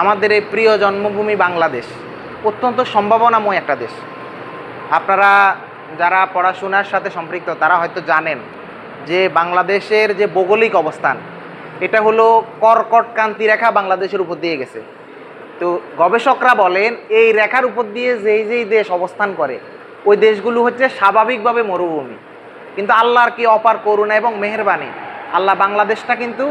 আমাদের এই প্রিয় জন্মভূমি বাংলাদেশ, অত্যন্ত সম্ভাবনাময় একটা দেশ। আপনারা যারা পড়াশোনার সাথে সম্পৃক্ত, তারা হয়তো জানেন যে বাংলাদেশের যে ভৌগোলিক অবস্থান, এটা হলো কর্কট কান্তি রেখা বাংলাদেশের উপর দিয়ে গেছে। তো গবেষকরা বলেন, এই রেখার উপর দিয়ে যেই যেই দেশ অবস্থান করে, ওই দেশগুলো হচ্ছে স্বাভাবিকভাবে মরুভূমি। কিন্তু আল্লাহর কি অপার করুণা এবং মেহেরবানি? আল্লাহ বাংলাদেশটা কিন্তু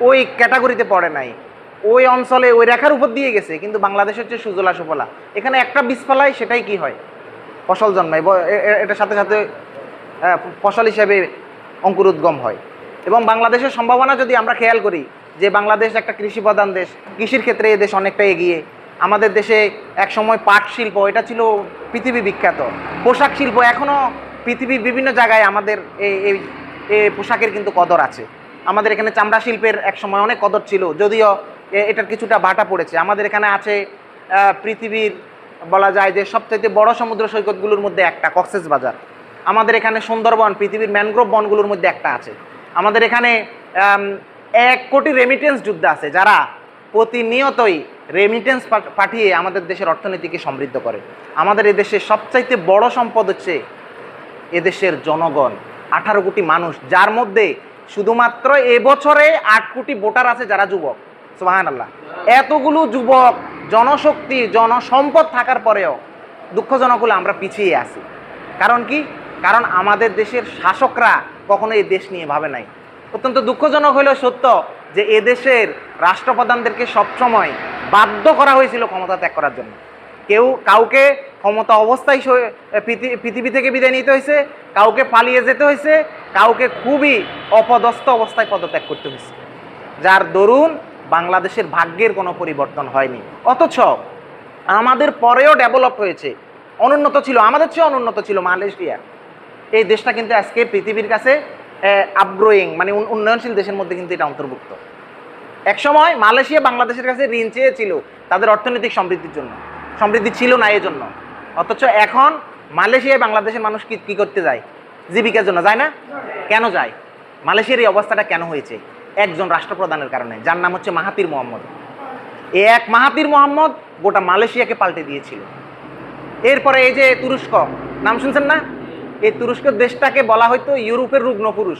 ওই ক্যাটাগরিতে পড়ে নাই। ওই অঞ্চলে ওই রেখার উপর দিয়ে গেছে, কিন্তু বাংলাদেশ হচ্ছে সুজলা সুফলা। এখানে একটা বীজ ফেলায় সেটাই কি হয়? ফসল জন্মায় এ- এ- এটার সাথে সাথে ফসল হিসেবে অঙ্কুরোদ্গম হয়। এবং বাংলাদেশের সম্ভাবনা যদি আমরা খেয়াল করি, যে বাংলাদেশ একটা কৃষি প্রধান দেশ, কৃষির ক্ষেত্রে এই দেশ অনেকটা এগিয়ে। আমাদের দেশে এক সময় পাট শিল্প, এটা ছিল পৃথিবী বিখ্যাত। পোশাক শিল্প এখনও পৃথিবীর বিভিন্ন জায়গায় আমাদের এই এই পোশাকের কিন্তু কদর আছে। আমাদের এখানে চামড়া শিল্পের এক সময় অনেক কদর ছিল, যদিও এ- এটার কিছুটা ভাটা পড়েছে। আমাদের এখানে আছে পৃথিবীর বলা যায় যে সবচাইতে বড় সমুদ্র সৈকতগুলোর মধ্যে একটা, কক্সেস বাজার। আমাদের এখানে সুন্দরবন, পৃথিবীর ম্যানগ্রোভ বনগুলোর মধ্যে একটা আছে। আমাদের এখানে এক কোটি রেমিটেন্স যুদ্ধ আছে, যারা প্রতিনিয়তই রেমিটেন্স পাঠিয়ে আমাদের দেশের অর্থনীতিকে সমৃদ্ধ করে। আমাদের এই দেশের সবচাইতে বড় সম্পদ হচ্ছে এদেশের জনগণ, আঠারো কোটি মানুষ, যার মধ্যে শুধুমাত্র এবছরে আট কোটি ভোটার আছে যারা যুবক। সোহান আল্লাহ এতগুলো যুবক, জনশক্তি, জনসম্পদ থাকার পরেও দুঃখজনক হলে আমরা পিছিয়ে আছি। কারণ কি? কারণ আমাদের দেশের শাসকরা কখনো এই দেশ নিয়ে ভাবে নাই। অত্যন্ত দুঃখজনক হলেও সত্য যে এদেশের রাষ্ট্রপ্রধানদেরকে সবসময় বাধ্য করা হয়েছিল ক্ষমতা ত্যাগ করার জন্য। কেউ কাউকে ক্ষমতা অবস্থায় পৃথিবী থেকে বিদায় নিতে হয়েছে, কাউকে পালিয়ে যেতে হয়েছে, কাউকে খুবই অপদস্থ অবস্থায় পদত্যাগ করতে হয়েছে। যার দরুন বাংলাদেশের ভাগ্যের কোনো পরিবর্তন হয়নি। অথচ আমাদের পরেও ডেভেলপ হয়েছে। অনুন্নত ছিল, আমাদের চেয়ে অনুন্নত ছিল মালয়েশিয়া। এই দেশটা কিন্তু আজকে পৃথিবীর কাছে আপগ্রোয়িং মানে উন্নয়নশীল দেশের মধ্যে কিন্তু এটা অন্তর্ভুক্ত। একসময় মালয়েশিয়া বাংলাদেশের কাছে ঋণ চেয়েছিল তাদের অর্থনৈতিক সমৃদ্ধির জন্য। সমৃদ্ধি ছিল না এই জন্য অথচ এখন মালয়েশিয়ায় বাংলাদেশের মানুষ কি, কী করতে যায়? জীবিকার জন্য যায় না? কেন যায়? মালয়েশিয়ার এই অবস্থাটা কেন হয়েছে? একজন রাষ্ট্রপ্রধানের কারণে, যার নাম হচ্ছে মাহাতির মোহাম্মদ। এই এক মাহাতির মোহাম্মদ গোটা মালয়েশিয়াকে পাল্টে দিয়েছিল। এরপরে এই যে তুরস্ক, নাম শুনছেন না? এই তুরস্ক দেশটাকে বলা হয়তো ইউরোপের রুগ্ন পুরুষ।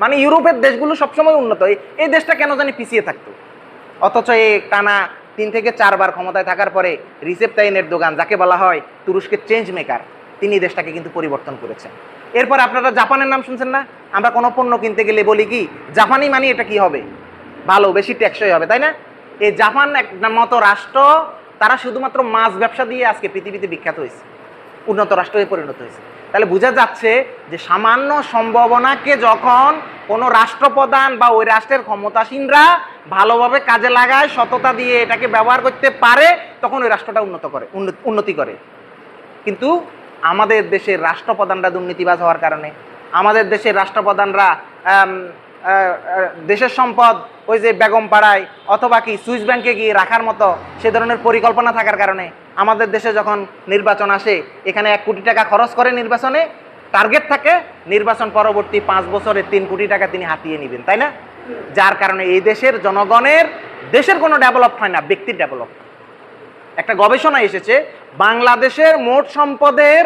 মানে ইউরোপের দেশগুলো সবসময় উন্নত। এই- দেশটা কেন জানি পিছিয়ে থাকতো। অথচ এই টানা তিন থেকে চারবার ক্ষমতায় থাকার পরে রিসেপ তাইনের দোকান, যাকে বলা হয় তুরস্কের চেঞ্জ মেকার তিনি দেশটাকে কিন্তু পরিবর্তন করেছেন। এরপর আপনারা জাপানের নাম শুনছেন না? আমরা কোনো পণ্য কিনতে গেলে বলি কি, জাপানি মানি, এটা কি হবে? ভালো, বেশি টেকসই হবে, তাই না? এই জাপান এক মতো রাষ্ট্র, তারা শুধুমাত্র মাছ ব্যবসা দিয়ে আজকে পৃথিবীতে বিখ্যাত হয়েছে, উন্নত রাষ্ট্র পরিণত হয়েছে। তাহলে বোঝা যাচ্ছে যে সামান্য সম্ভাবনাকে যখন কোনো রাষ্ট্রপ্রধান বা ওই রাষ্ট্রের ক্ষমতাসীনরা ভালোভাবে কাজে লাগায়, সততা দিয়ে এটাকে ব্যবহার করতে পারে, তখন ওই রাষ্ট্রটা উন্নত করে উন্ন- উন্নতি করে। কিন্তু আমাদের দেশের রাষ্ট্রপ্রধানরা দুর্নীতিবাজ হওয়ার কারণে, আমাদের দেশের রাষ্ট্রপ্রধানরা দেশের সম্পদ, ওই যে বেগম পাড়ায় অথবা কি সুইস ব্যাংকে গিয়ে রাখার মতো সে ধরনের পরিকল্পনা থাকার কারণে আমাদের দেশে যখন নির্বাচন আসে, এখানে এক কোটি টাকা খরচ করে নির্বাচনে, টার্গেট থাকে নির্বাচন পরবর্তী পাঁচ বছরে তিন কোটি টাকা তিনি হাতিয়ে নেবেন, তাই না? যার কারণে এই দেশের জনগণের, দেশের কোনো ডেভেলপ হয় না, ব্যক্তির ডেভেলপ একটা গবেষণা এসেছে, বাংলাদেশের মোট সম্পদের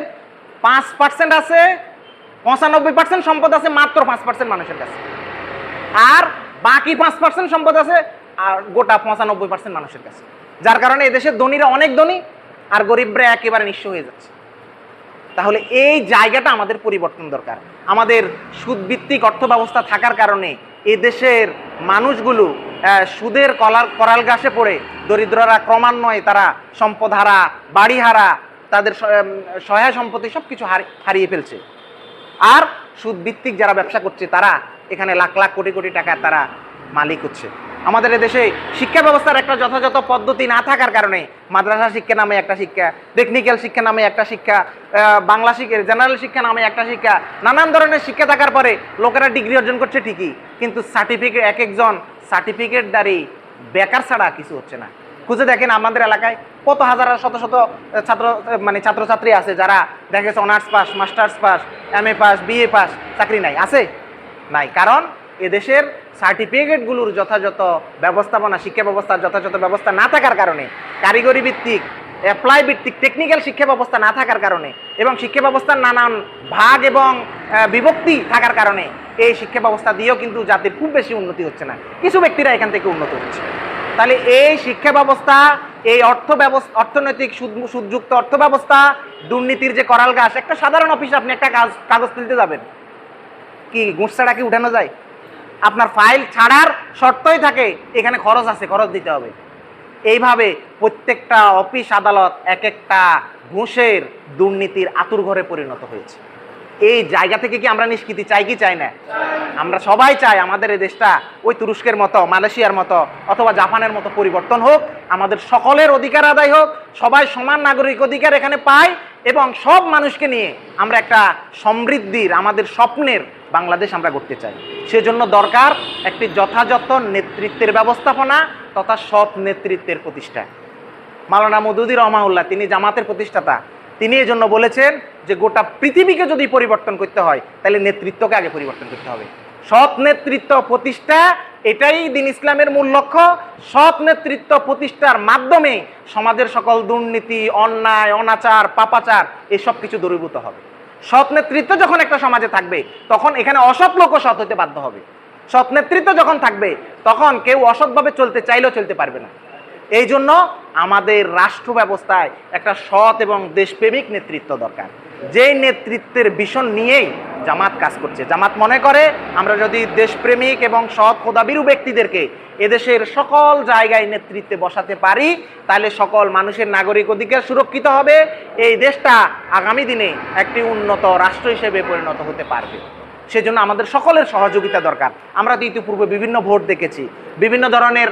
পাঁচ পার্সেন্ট আছে, পঁচানব্বই পার্সেন্ট সম্পদ আছে মাত্র পাঁচ পার্সেন্ট মানুষের কাছে। আর বাকি পাঁচ পার্সেন্ট সম্পদ আছে, আর গোটা পঁচানব্বই পার্সেন্ট মানুষের কাছে। যার কারণে এদেশের ধনীরা অনেক ধনী, আর গরিবরা একেবারে নিঃস্ব হয়ে যাচ্ছে। তাহলে এই জায়গাটা আমাদের পরিবর্তন দরকার। আমাদের সুদভিত্তিক অর্থ ব্যবস্থা থাকার কারণে এদেশের মানুষগুলো সুদের কলার করাল গাছে পড়ে। দরিদ্ররা ক্রমান্বয়ে তারা সম্পদ হারা বাড়ি হারা তাদের সহায় সম্পত্তি সব কিছু হারিয়ে ফেলছে। আর সুদভিত্তিক যারা ব্যবসা করছে, তারা এখানে লাখ লাখ কোটি কোটি টাকা তারা মালিক হচ্ছে। আমাদের দেশে শিক্ষা ব্যবস্থার একটা যথাযথ পদ্ধতি না থাকার কারণে মাদ্রাসা শিক্ষা নামে একটা শিক্ষা টেকনিক্যাল শিক্ষা নামে একটা শিক্ষা বাংলা শিক্ষা জেনারেল শিক্ষা নামে একটা শিক্ষা, নানান ধরনের শিক্ষা থাকার পরে লোকেরা ডিগ্রি অর্জন করছে ঠিকই, কিন্তু সার্টিফিকেট এক একজন সার্টিফিকেট দ্বারি বেকার ছাড়া কিছু হচ্ছে না। খুঁজে দেখেন আমাদের এলাকায় কত হাজার শত শত ছাত্র মানে ছাত্রছাত্রী আছে যারা দেখেছে honours pass masters pass M A pass BA pass চাকরি নাই। আছে? নাই। কারণ এদেশের সার্টিফিকেটগুলোর যথাযথ ব্যবস্থাপনা, শিক্ষা ব্যবস্থার যথাযথ ব্যবস্থা না থাকার কারণে, কারিগরি ভিত্তিক অ্যাপ্লাই ভিত্তিক টেকনিক্যাল শিক্ষা ব্যবস্থা না থাকার কারণে এবং শিক্ষা ব্যবস্থার নানান ভাগ এবং বিভক্তি থাকার কারণে এই শিক্ষা ব্যবস্থা দিয়েও কিন্তু জাতির খুব বেশি উন্নতি হচ্ছে না। কিছু ব্যক্তিরা এখান থেকে উন্নত হচ্ছে। তাহলে এই শিক্ষা ব্যবস্থা, এই অর্থ ব্যবস্থা, অর্থনৈতিক সুদ- সুদযুক্ত অর্থ ব্যবস্থা, দুর্নীতির যে করাল গাছ, একটা সাধারণ অফিসে আপনি একটা কাজ, কাগজ তুলতে যাবেন। কি ঘুষ কি উঠানো যায়? আপনার ফাইল ছাড়ার শর্তই থাকে, এখানে খরচ আছে, খরচ দিতে হবে। এইভাবে প্রত্যেকটা অফিস আদালত এক একটা ঘুষের দুর্নীতির আতুর ঘরে পরিণত হয়েছে। এই জায়গা থেকে কি আমরা নিষ্কৃতি চাই কি চাই না? আমরা সবাই চাই আমাদের এই দেশটা ওই তুরস্কের মতো, মালয়েশিয়ার মতো অথবা জাপানের মতো পরিবর্তন হোক, আমাদের সকলের অধিকার আদায় হোক, সবাই সমান নাগরিক অধিকার এখানে পায় এবং সব মানুষকে নিয়ে আমরা একটা সমৃদ্ধির, আমাদের স্বপ্নের বাংলাদেশ আমরা করতে চাই। সেজন্য দরকার একটি যথাযথ নেতৃত্বের ব্যবস্থাপনা তথা সৎ নেতৃত্বের প্রতিষ্ঠা। মালানা মদুদি রহমাউল্লাহ, তিনি জামাতের প্রতিষ্ঠাতা, তিনি এই জন্য বলেছেন যে গোটা পৃথিবীকে যদি পরিবর্তন করতে হয়, তাহলে নেতৃত্বকে আগে পরিবর্তন করতে হবে। সৎ নেতৃত্ব প্রতিষ্ঠা, এটাই দিন ইসলামের মূল লক্ষ্য। সৎ নেতৃত্ব প্রতিষ্ঠার মাধ্যমে সমাজের সকল দুর্নীতি, অন্যায়, অনাচার, পাপাচার, এসব কিছু দূরীভূত হবে। সৎ নেতৃত্ব যখন একটা সমাজে থাকবে, তখন এখানে অসৎ লোকও সৎ হতে বাধ্য হবে। সৎ নেতৃত্ব যখন থাকবে, তখন কেউ অসৎভাবে চলতে চাইলেও চলতে পারবে না। এই জন্য আমাদের রাষ্ট্র ব্যবস্থায় একটা সৎ এবং দেশপ্রেমিক নেতৃত্ব দরকার। যেই নেতৃত্বের ভীষণ নিয়েই জামাত কাজ করছে। জামাত মনে করে, আমরা যদি দেশপ্রেমিক এবং সৎ খোদাবিরু ব্যক্তিদেরকে এদেশের সকল জায়গায় নেতৃত্বে বসাতে পারি, তাহলে সকল মানুষের নাগরিক অধিকার সুরক্ষিত হবে। এই দেশটা আগামী দিনে একটি উন্নত রাষ্ট্র হিসেবে পরিণত হতে পারবে। সেজন্য আমাদের সকলের সহযোগিতা দরকার। আমরা তো ইতিপূর্বে বিভিন্ন ভোট দেখেছি, বিভিন্ন ধরনের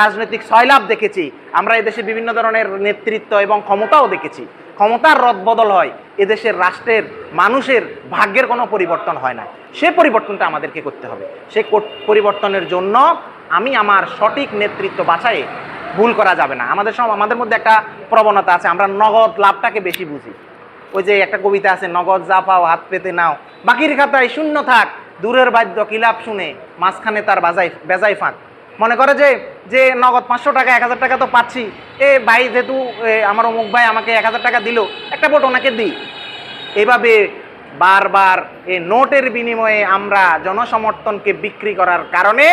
রাজনৈতিক সয়লাভ দেখেছি। আমরা এদেশে বিভিন্ন ধরনের নেতৃত্ব এবং ক্ষমতাও দেখেছি। ক্ষমতার রদবদল হয়, এদেশের রাষ্ট্রের মানুষের ভাগ্যের কোনো পরিবর্তন হয় না। সে পরিবর্তনটা আমাদেরকে করতে হবে। সে পরিবর্তনের জন্য আমি আমার সঠিক নেতৃত্ব বাছাই ভুল করা যাবে না। আমাদের সব আমাদের মধ্যে একটা প্রবণতা আছে, আমরা নগদ লাভটাকে বেশি বুঝি। ওই যে একটা কবিতা আছে, নগদ যা পাও হাত পেতে নাও। বাকির খাতায় শূন্য থাক, দূরের বাদ্য কিলাপ শুনে মাঝখানে তার বাজাই বেজাই ফাঁক। মনে করে যে যে নগদ পাঁচশো টাকা, এক হাজার টাকা তো পাচ্ছি। এ ভাই, যেহেতু আমার অমুক ভাই আমাকে এক হাজার টাকা দিল, একটা ভোট ওনাকে দিই। এভাবে বারবার এই নোটের বিনিময়ে আমরা জনসমর্থনকে বিক্রি করার কারণে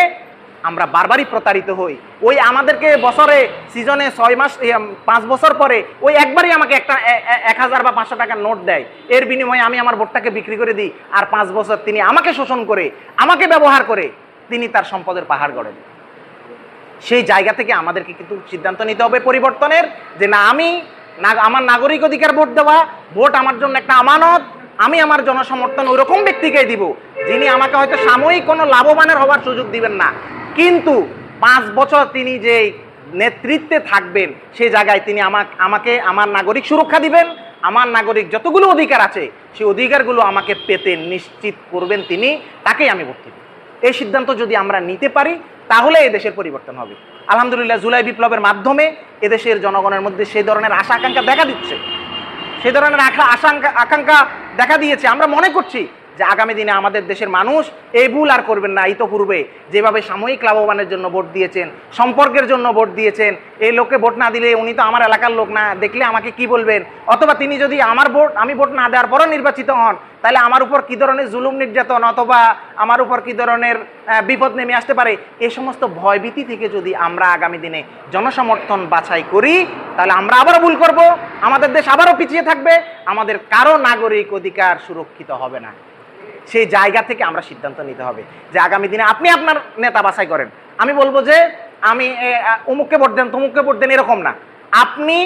আমরা বারবারই প্রতারিত হই। ওই আমাদেরকে বছরে, সিজনে ছয় মাস পাঁচ বছর পরে, ওই একবারই আমাকে একটা এক হাজার বা পাঁচশো টাকার নোট দেয়। এর বিনিময়ে আমি আমার ভোটটাকে বিক্রি করে দিই। আর পাঁচ বছর তিনি আমাকে শোষণ করে, আমাকে ব্যবহার করে, তিনি তার সম্পদের পাহাড় গড়েন। সেই জায়গা থেকে আমাদেরকে কিন্তু সিদ্ধান্ত নিতে হবে পরিবর্তনের যে না, আমি না, আমার নাগরিক অধিকার ভোট দেওয়া, ভোট আমার জন্য একটা আমানত, আমি আমার জনসমর্থন ওই রকম ব্যক্তিকেই দিব যিনি আমাকে হয়তো সাময়িক কোনো লাভবানের হওয়ার সুযোগ দিবেন না। কিন্তু পাঁচ বছর তিনি যে নেতৃত্বে থাকবেন সেই জায়গায় তিনি আমাকে আমাকে, আমার নাগরিক সুরক্ষা দিবেন, আমার নাগরিক যতগুলো অধিকার আছে, সেই অধিকারগুলো আমাকে পেতে নিশ্চিত করবেন তিনি, তাকেই আমি ভোট দিব। এই সিদ্ধান্ত যদি আমরা নিতে পারি তাহলে এই দেশের পরিবর্তন হবে। আলহামদুলিল্লাহ জুলাই বিপ্লবের মাধ্যমে এদেশের জনগণের মধ্যে সেই ধরনের আশা আকাঙ্ক্ষা দেখা দিচ্ছে। সেই ধরনের আশা আশঙ্কা আকাঙ্ক্ষা দেখা দিয়েছে। আমরা মনে করছি যে আগামী দিনে আমাদের দেশের মানুষ এই ভুল আর করবেন না ইতোপূর্বে যেভাবে সাময়িক লাভবানের জন্য ভোট দিয়েছেন, সম্পর্কের জন্য ভোট দিয়েছেন, এই লোককে ভোট না দিলে উনি তো আমার এলাকার লোক না, দেখলে আমাকে কি বলবেন? অথবা তিনি যদি আমার ভোট, আমি ভোট না দেওয়ার পরও নির্বাচিত হন তাহলে আমার উপর কি ধরনের জুলুম নির্যাতন অথবা আমার উপর কি ধরনের বিপদ নেমে আসতে পারে, এ সমস্ত ভয়ভীতি থেকে যদি আমরা আগামী দিনে জনসমর্থন বাছাই করি, তাহলে আমরা আবারও ভুল করব। আমাদের দেশ আবারও পিছিয়ে থাকবে। আমাদের কারও নাগরিক অধিকার সুরক্ষিত হবে না। সেই জায়গা থেকে আমরা সিদ্ধান্ত নিতে হবে যে আগামী দিনে আপনি আপনার নেতা বাছাই করেন। আমি বলব যে আমি অমুককে ভোট দেন, তমুককে ভোট দেন এরকম না। আপনি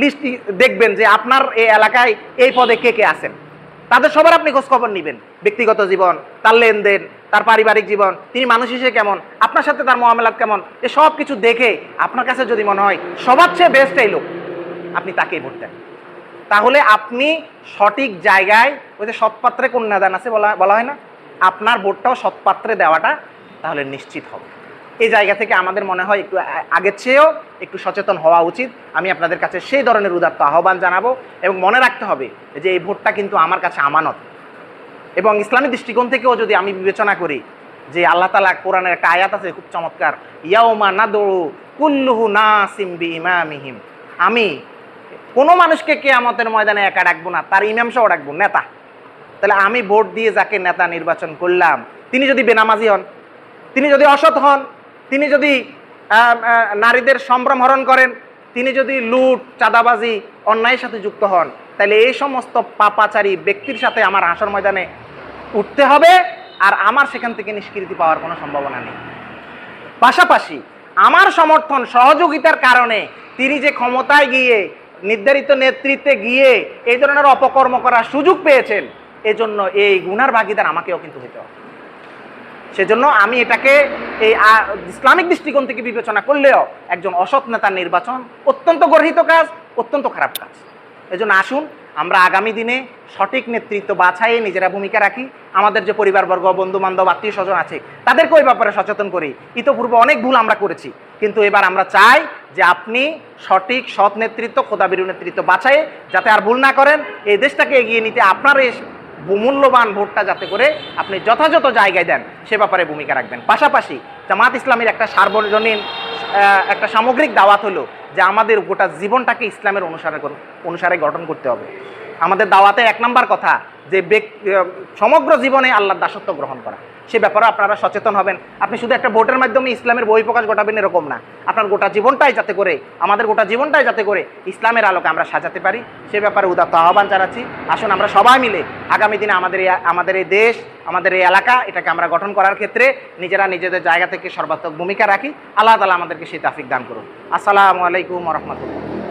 লিস্ট দেখবেন যে আপনার এই এলাকায় এই পদে কে কে আছেন। তাদের সবার আপনি খোঁজ খবর নেবেন। ব্যক্তিগত জীবন, তার লেনদেন, তার পারিবারিক জীবন, তিনি মানুষ হিসেবে কেমন, আপনার সাথে তার মহামেলাত কেমন, এ সব কিছু দেখে আপনার কাছে যদি মনে হয় সবার চেয়ে বেস্ট এই লোক, আপনি তাকেই ভোট দেন। তাহলে আপনি সঠিক জায়গায় ওই যে সৎপাত্রে কন্যাদান আছে বলা বলা হয় না, আপনার ভোটটাও সৎপাত্রে দেওয়াটা তাহলে নিশ্চিত হবে। এই জায়গা থেকে আমাদের মনে হয় একটু আগের চেয়েও একটু সচেতন হওয়া উচিত। আমি আপনাদের কাছে সেই ধরনের উদাত্ত আহ্বান জানাব এবং মনে রাখতে হবে যে এই ভোটটা কিন্তু আমার কাছে আমানত। এবং ইসলামী দৃষ্টিকোণ থেকেও যদি আমি বিবেচনা করি যে আল্লাহ তালা কোরআনের একটা আয়াত আছে খুব চমৎকার, ইয়াউমা নাদু কুল্লুহু নাসিম বি ইমামিহিম আমি কোনো মানুষকে কে কেয়ামতের ময়দানে একা ডাকবো না, তার ইমাম সহ রাখব নেতা। তাহলে আমি ভোট দিয়ে যাকে নেতা নির্বাচন করলাম, তিনি যদি বেনামাজি হন, তিনি যদি অসৎ হন তিনি যদি নারীদের সম্ভ্রম হরণ করেন, তিনি যদি লুট, চাঁদাবাজি, অন্যায়ের সাথে যুক্ত হন তাহলে এই সমস্ত পাপাচারী ব্যক্তির সাথে আমার হাসর ময়দানে উঠতে হবে আর আমার সেখান থেকে নিষ্কৃতি পাওয়ার কোনো সম্ভাবনা নেই। পাশাপাশি আমার সমর্থন সহযোগিতার কারণে তিনি যে ক্ষমতায় গিয়ে, নির্ধারিত নেতৃত্বে গিয়ে এই ধরনের অপকর্ম করার সুযোগ পেয়েছেন, এজন্য এই গুণার ভাগিদার আমাকেও কিন্তু হতে হবে। সেজন্য আমি এটাকে এই ইসলামিক দৃষ্টিকোণ থেকে বিবেচনা করলেও একজন অসৎ নেতার নির্বাচন অত্যন্ত গর্হিত কাজ, অত্যন্ত খারাপ কাজ। এজন্য আসুন, আমরা আগামী দিনে সঠিক নেতৃত্ব বাছাইয়ে নিজেরা ভূমিকা রাখি। আমাদের যে পরিবারবর্গ বন্ধু বান্ধব আত্মীয় স্বজন আছে তাদেরকে ওই ব্যাপারে সচেতন করি। ইতোপূর্বে অনেক ভুল আমরা করেছি, কিন্তু এবার আমরা চাই যে আপনি সঠিক, সৎ নেতৃত্ব, খোদাবিরু নেতৃত্ব বাছাইয়ে যাতে আর ভুল না করেন, এই দেশটাকে এগিয়ে নিতে আপনার মূল্যবান ভোটটা যাতে করে আপনি যথাযথ জায়গায় দেন, সে ব্যাপারে ভূমিকা রাখবেন। পাশাপাশি জামাত ইসলামের একটা সার্বজনীন একটা সামগ্রিক দাওয়াত হলো যে আমাদের গোটা জীবনটাকে ইসলামের অনুসারে অনুসারে গঠন করতে হবে। আমাদের দাওয়াতে এক নাম্বার কথা যে সমগ্র জীবনে আল্লাহর দাসত্ব গ্রহণ করা। সে ব্যাপারে আপনারা সচেতন হবেন। আপনি শুধু একটা ভোটের মাধ্যমে ইসলামের বই প্রকাশ ঘটাবেন এরকম না। আপনার গোটা জীবনটাই যাতে করে, আমাদের গোটা জীবনটাই যাতে করে ইসলামের আলোকে আমরা সাজাতে পারি। সে ব্যাপারে উদাত্ত আহ্বান জানাচ্ছি। আসুন আমরা সবাই মিলে আগামী দিনে আমাদের এই আমাদের এই দেশ, আমাদের এই এলাকা, এটাকে আমরা গঠন করার ক্ষেত্রে নিজেরা নিজেদের জায়গা থেকে সর্বাত্মক ভূমিকা রাখি। আল্লাহ তালা আমাদেরকে সেই তাফিক দান করুন। আসসালামু আলাইকুম রহমতুল্লাহ।